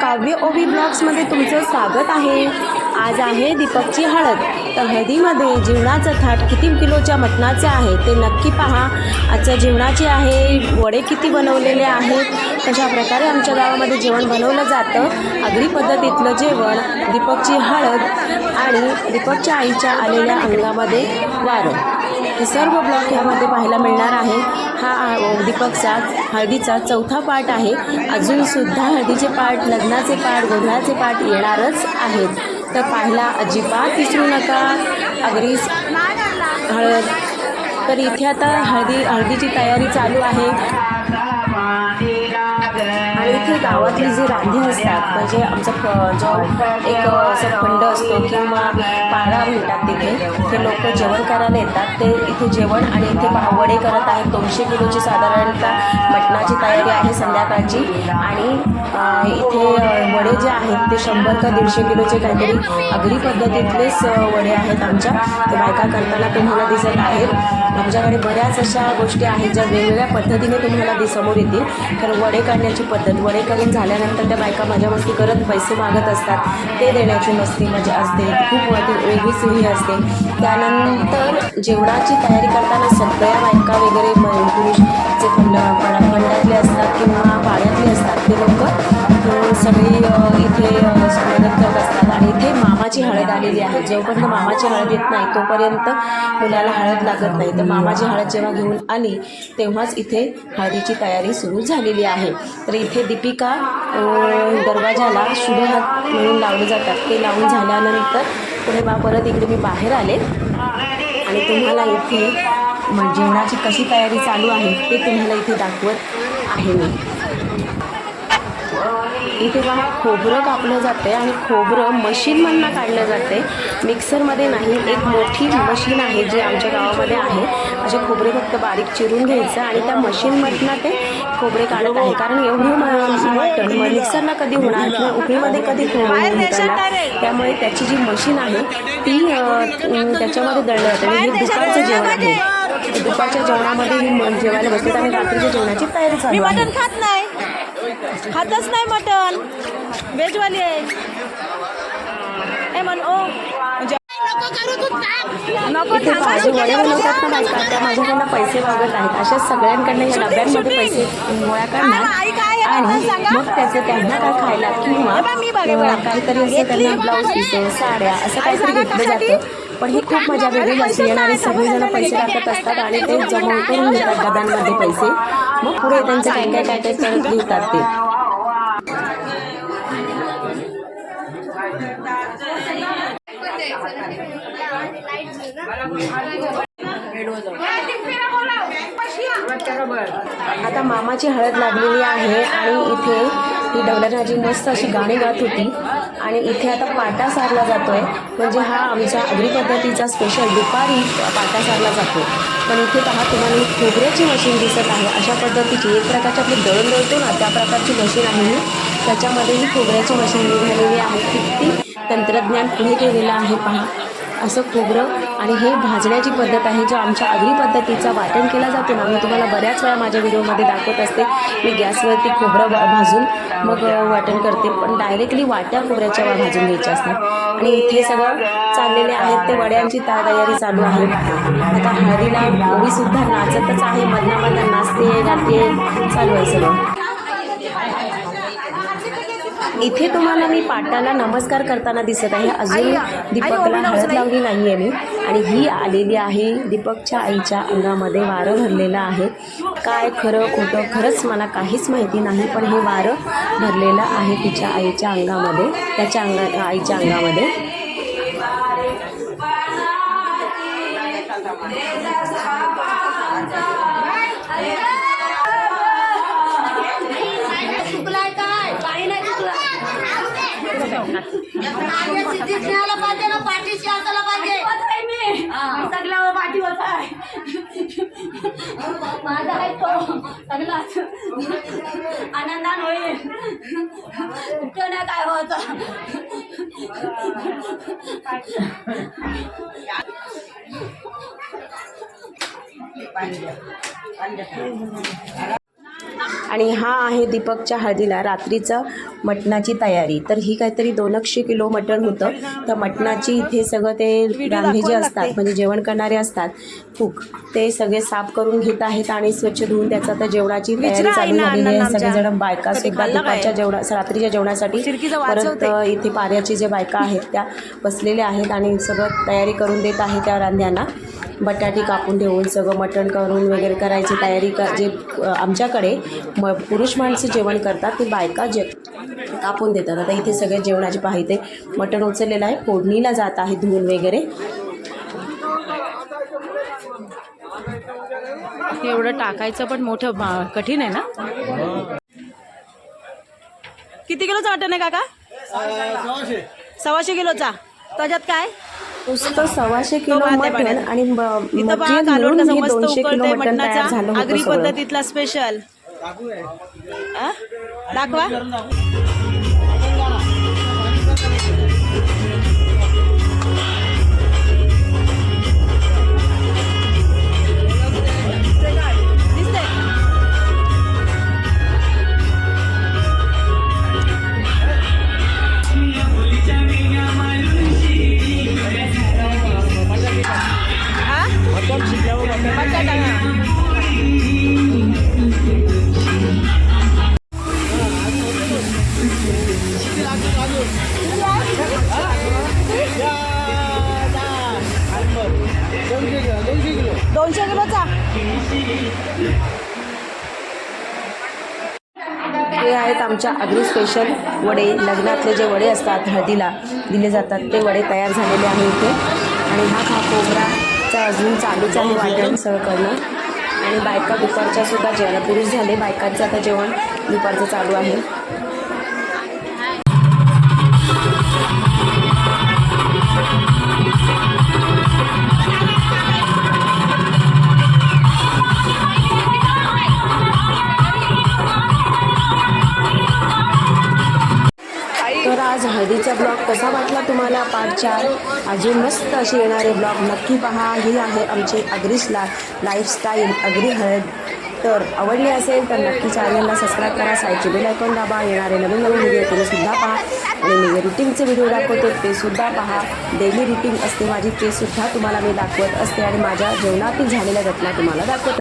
काव्य ओबी ब्लॉग्समध्ये तुमचं स्वागत आहे. आज आहे दीपकची हळद. तर हळदीमध्ये जेवणाचं थाट किती किलोच्या मटणाचे आहे ते नक्की पहा. आजच्या जेवणाचे आहे वडे किती बनवलेले आहेत कशा प्रकारे आमच्या गावामध्ये जेवण बनवलं जातं आगरी पद्धतीतलं जेवण दीपकची हळद आणि दीपकच्या आईच्या आलेल्या अंगामध्ये वारं. हे सर्व ब्लॉग यामध्ये पाहायला मिळणार आहे. हा दीपकचा हळदीचा चौथा पार्ट आहे. अजूनसुद्धा हळदीचे पार्ट लग्नाचे पार्ट गोंधळाचे पार्ट येणारच आहेत. तर पाहायला अजिबात विसरू नका. अगदी हळद. तर इथे आता हळदी हळदीची तयारी चालू आहे. इथे जी रांधी असतात म्हणजे आमचा जो एक असं खंड असतो किंवा पाळा म्हणतात तिथे ते लोक जेवण करायला येतात. ते इथे जेवण आणि इथे पहा वडे करत आहेत. दोनशे किलोची साधारणतः मटणाची तयारी आहे संध्याकाळची. आणि इथे वडे जे आहेत ते शंभर का दीडशे किलोचे काहीतरी अगदी पद्धतीतलेच वडे आहेत आमच्या. ते बायका करताना तुम्हाला दिसत आहेत. आमच्याकडे बऱ्याच अशा गोष्टी आहेत ज्या वेगवेगळ्या पद्धतीने तुम्हाला समोर येतील. तर वडे काढण्याची पद्धत वडे करून आल्यानंतर त्या बायका मजा मस्ती करत पैसे मागत असतात. ते देण्याची मस्ती मजा असते. खूप वेगळी सोयी असते. त्यानंतर जेवणाची तयारी करताना सगळ्या बायका वगैरे पुरुष मामाची हळद आलेली आहे. जोपर्यंत मामाची हळद येत नाही तोपर्यंत मुलाला हळद लागत नाही. तर मामाची हळद जेव्हा घेऊन आली तेव्हाच इथे हळदीची तयारी सुरू झालेली आहे. तर इथे दीपिका दरवाजाला शुभ हात म्हणून लावले जातात. ते लावून झाल्यानंतर पुढे बा परत इकडे मी बाहेर आले. आणि तुम्हाला इथे जेवणाची कशी तयारी चालू आहे ते तुम्हाला इथे दाखवत आहे मी. इथे पहा खोबरं कापलं जाते आणि खोबरं मशीनमधनं काढलं जाते मिक्सरमध्ये नाही एक मोठी मशीन आहे जी आमच्या गावामध्ये आहे. असे खोबरे फक्त बारीक चिरून घ्यायचं आणि त्या मशीनमधनं ते खोबरे काढत आहे. कारण एवढं म- मिक्सरला कधी होणार किंवा उकळीमध्ये कधी त्यामुळे त्याची जी मशीन आहे ती त्याच्यामध्ये दळलं जाते. आणि हे दुपारचं जेवण आहे. दुपारच्या जेवणामध्ये ही जेवायला बसतात आणि रात्रीच्या जेवणाची तयारी मी चालू आहे खातच नाही मटण. व्हेजवाली आहे. म्हण ओ. नको माझ्याकडनं पैसे मागत आहेत अशा सगळ्यांकडनं या डब्यांमध्ये पैसे गोळा करणार आणि? मग त्याचे त्यांना काय खायला किंवा काहीतरी असं त्यांना ब्लाऊज पीसेस साड्या असं काहीतरी घेतलं? जातं. पण ही खूप मजा वेगळी असते येणारे सगळेजण पैसे टाकत असतात आणि ते जमा करून घेतात डब्यांमध्ये पैसे मग पुढे त्यांचं काय काय काय काय करत घेतात ते आता मामाची हळद लागलेली आहे आणि इथे ही डवलराजी मस्त अशी गाणी गात होती. आणि इथे आता पाटा सारला जातोय. म्हणजे हा आमचा अग्री पद्धतीचा स्पेशल दुपारी पाटा सारला जातो. पण इथे पहा तुम्हाला ही खोबऱ्याची मशीन दिसत आहे. अशा पद्धतीची एक प्रकारची आपली दळण दळतो ना त्या प्रकारची मशीन आहे ही. त्याच्यामध्ये ही खोबऱ्याची मशीन निघालेली आहे. किती तंत्रज्ञान पुढे गेलेलं आहे पहा. असं खोबरं आणि हे भाजण्याची पद्धत आहे जो आमच्या आगरी पद्धतीचा वाटण केला जातो ना मी तुम्हाला बऱ्याच वेळा माझ्या व्हिडिओमध्ये दाखवत असते. मी गॅसवरती खोबरं भाजून मग वाटण करते पण डायरेक्टली वाट्या खोबऱ्याच्या वा- भाजून घ्यायच्या असतात. आणि इथे सगळं चाललेले आहेत ते वड्यांची ता तयारी चालू आहे. आता हळदीला ओवीसुद्धा नाचतच आहे मधनामधनं नाचते गाते चालू आहे सगळं. इथे तुम्हाला मी पाटाला नमस्कार करताना दिसत आहे. अजून दीपकला हळद लावली नाही आहे मी. आणि ही आलेली आहे दीपकच्या आईच्या अंगामध्ये. वारं भरलेलं आहे. काय खरं खोटं खरंच मला काहीच माहिती नाही पण हे वारं भरलेलं आहे तिच्या आईच्या अंगामध्ये त्याच्या अंगा आईच्या अंगामध्ये. चुकलाय पाठीशी असायला पाहिजे. हा. सगळ्यावर पाठी होत आहे. माझा आहे तो. सगळाच. आनंदान होईल. कुठं नाही काय होत? आणि हा आहे दीपकच्या हळदीला रात्रीचं मटणाची तयारी. तर ही काहीतरी दोनशे किलो मटण होतं. त्या मटणाची इथे सगळं ते रांधे जे असतात. म्हणजे जेवण करणारे असतात. कुक ते सगळे साफ करून घेत आहेत आणि स्वच्छ धुवून त्याचा आता जेवणाची तयारी चालू झालेली आहे. सगळेजण बायका सुद्धा? दुपारच्या जेवणा रात्रीच्या जेवणासाठी परत इथे पाऱ्याची जे बायका आहेत त्या बसलेल्या आहेत आणि सगळं तयारी करून देत आहे त्या रांध्यांना. बटाटी कापून ठेवून सगळं मटण करून वगैरे करायची तयारी कर जे आमच्याकडे म पुरुष माणसं जेवण करतात ते बायका जे कापून देतात. आता इथे सगळे जेवणाची पाहिजे मटण उचललेलं आहे. फोडणीला जात आहे धुवून वगैरे. एवढं टाकायचं पण मोठं कठीण आहे ना? किती किलोचा मटण आहे काका? सव्वाशे किलोचा. त्याच्यात काय? नुसतं सव्वाशे किलो मटण. आणि हे दोनशे किलो मटण तयार झालं आगरी पद्धतीतला स्पेशल दाखवा. हे आहेत आमच्या अग्री स्पेशल वडे. लग्नातले जे वडे असतात हळदीला दिले जातात ते वडे तयार झालेले आहे इथे. आणि हा हा कोबराचा अजून चालूच आहे वाटण सगळं करणं आणि बायका दुपारच्या सुद्धा जेवण पुरुष झाले. बायकांचं आता जेवण दुपारचं चालू आहे. हळदीचा ब्लॉग कसा वाटला तुम्हाला? पार्ट चार. अजून मस्त असे येणारे ब्लॉग नक्की पहा. ही आहे आमची अग्रीस ला लाईफस्टाईल अग्री हळद. तर आवडली असेल तर नक्की चॅनलला सबस्क्राईब करा. साईडचे बेल आयकॉन दाबा. येणारे नवीन नवीन व्हिडिओ तुम्ही सुद्धा पहा. आणि मी रुटीनचे व्हिडिओ दाखवते ते सुद्धा पहा. डेली रुटीन असते माझी ते सुद्धा तुम्हाला मी दाखवत असते आणि माझ्या जेवणातील झालेल्या घटना तुम्हाला दाखवत.